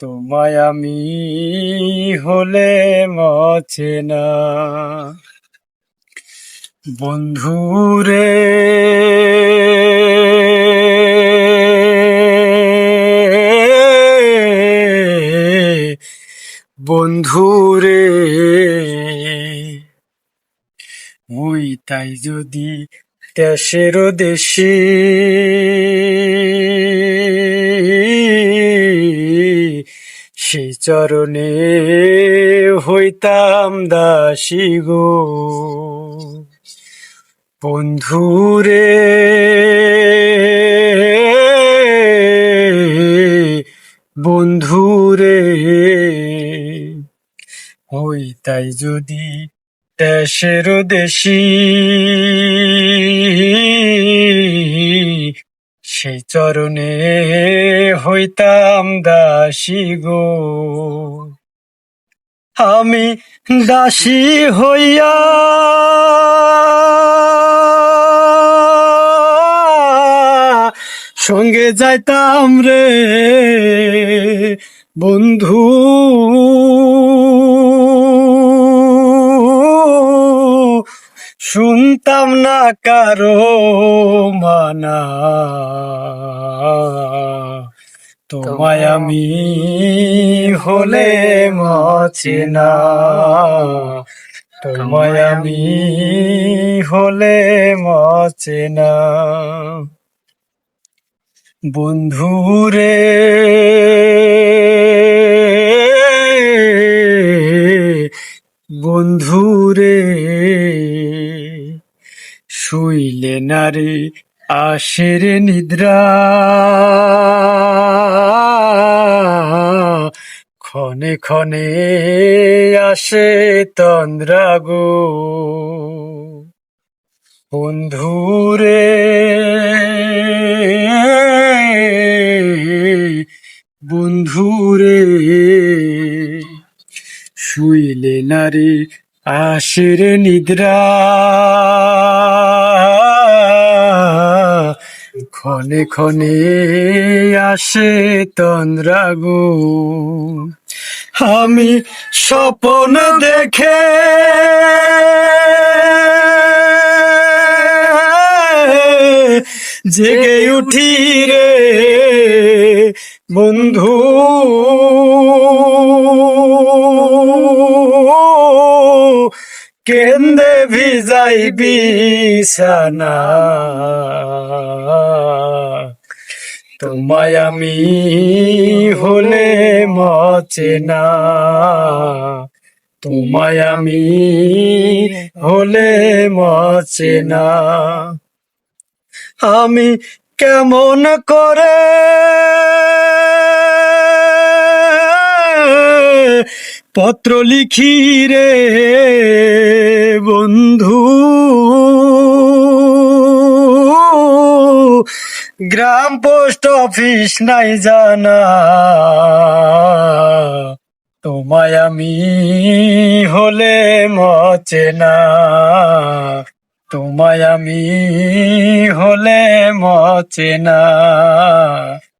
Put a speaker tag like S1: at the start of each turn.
S1: তোমায় আমি হলে মচে না। বন্ধুরে বন্ধুরে ওই তাই যদি দেশেরও দেশে চরণে হইতাম দাসী গো। বন্ধুরে বন্ধুরে ওই তাই যদি দেশের দেশি সেই চরণে হইতাম দাসী গো। আমি দাসী হইয়া সঙ্গে যাইতাম রে বন্ধু। শুনতাম না কারও মানা। তোমায় আমি হলে মচে না। তোমায় আমি হলে মচে না। বন্ধুরে বন্ধুরে শুইলে নারে আশের নিদ্রা। ক্ষণে ক্ষণে আসে তন্দ্রা গো বন্ধুরে বন্ধুরে, শুইলে নারে আশের নিদ্রা। ক্ষণে ক্ষণে আসে তন্দ্রা গো আমি স্বপন দেখে জেগে উঠি রে বন্ধু। কেন্দে ভিজাই বিছানা। তোমায় আমি হলে মচে না। তোমায় আমি হলে মচে না। আমি কেমন করে পত্র লিখি রে বন্ধু? গ্রাম পোস্ট অফিস নাই জানা। তোমায় আমি হলে মচে না। তোমায় আমি হলে মচে না।